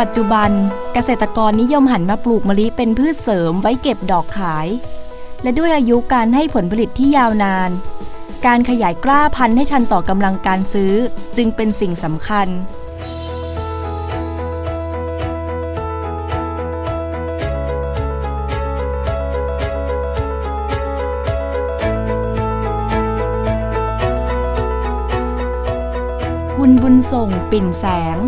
ปัจจุบันเกษตรกรนิยมหันมาปลูกมะลิเป็นพืชเสริมไว้เก็บดอกขาย และด้วยอายุการให้ผลผลิตที่ยาวนาน การขยายกล้าพันธุ์ให้ทันต่อกำลังการซื้อจึงเป็นสิ่งสำคัญคุณบุญส่งปิ่นแสง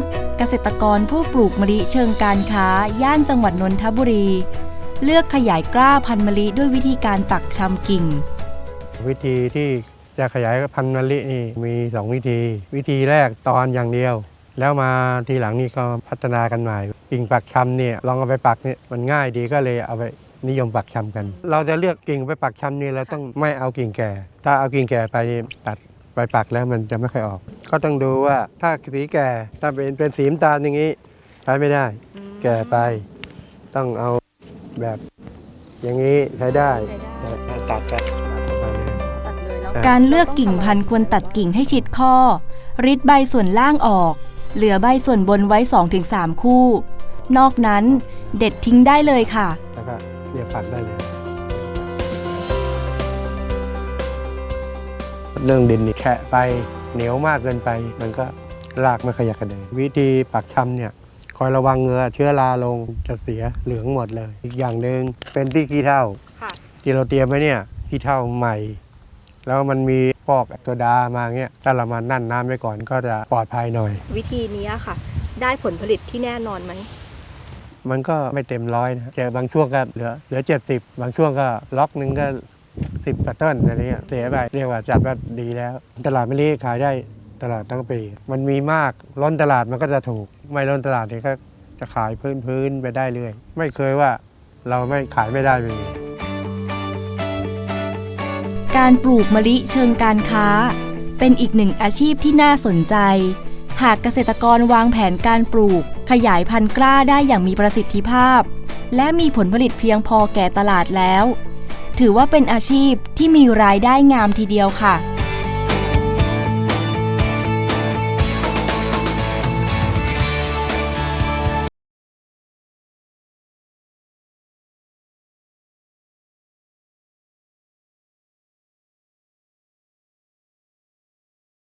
กษตรกรผู้ปลูกมะลิเชิงการค้า ย่านจังหวัดนนทบุรี เลือกขยายกล้าพันธุ์มะลิด้วยวิธีการปักชำกิ่ง วิธีที่จะขยายพันธุ์มะลินี่มีสองวิธี วิธีแรกตอนอย่างเดียว แล้วมาทีหลังนี่ก็พัฒนากันใหม่กิ่งปักชำเนี่ยลองเอาไปปักเนี่ยมันง่ายดีก็เลยเอาไปนิยมปักชำกัน เราจะเลือกกิ่งไปปักชำนี่เราต้องไม่เอากิ่งแก่ ถ้าเอากิ่งแก่ไปตัด ไปปักแล้วมันจะไม่ค่อยออก ก็ต้องดูว่าถ้าสีแก่ถ้าเป็นเป็นสีน้ำตาลอย่างนี้ใช้ไม่ได้ แก่ไป ต้องเอาแบบอย่างนี้ใช้ได้ตัดกันตัดไปการเลือกกิ่งพันธุ์ควรตัดกิ่งให้ชิดข้อ ริดใบส่วนล่างออก เหลือใบส่วนบนไว้ 2-3 คู่ นอกนั้นเด็ดทิ้งได้เลยค่ะ แล้วก็เนี่ยปักได้เลย เรื่องดินนี่แค่ไปเหนียวมากเกินไป มันก็รากไม่ขยักกระเดยวิธีปักชำเนี่ยคอยระวังเหงือเชื้อราลงจะเสียเหลืองหมดเลย อีกอย่างหนึ่งเป็นที่ขี้เถ้าค่ะที่เราเตรียมไว้เนี่ยขี้เถ้าใหม่ แล้วมันมีพอกโซดามาเงี้ยถ้าเรามานั่นน้ำไว้ก่อนก็จะปลอดภัยหน่อย วิธีนี้ค่ะ ได้ผลผลิตที่แน่นอนไหมมันก็ไม่เต็มร้อยนะเจอบางช่วงก็เหลือเหลือเจ็ดสิบบางช่วงก็ล็อกหนึ่งก็ สิบกว่าต้นอะไรเงี้ยเสียไปเรียกว่าจัดว่าดีแล้ว ตลาดมะลิขายได้ตลาดทั้งปี มันมีมากล้นตลาดมันก็จะถูก ไม่ล้นตลาดนี่ก็จะขายพื้นพื้นไปได้เรื่อยไม่เคยว่าเราไม่ขายไม่ได้ไม่มีการปลูกมะลิเชิงการค้า เป็นอีกหนึ่งอาชีพที่น่าสนใจ หากเกษตรกรวางแผนการปลูก ขยายพันธุ์กล้าได้อย่างมีประสิทธิภาพ และมีผลผลิตเพียงพอแก่ตลาดแล้ว ถือว่าเป็นอาชีพที่มีรายได้งามทีเดียวค่ะ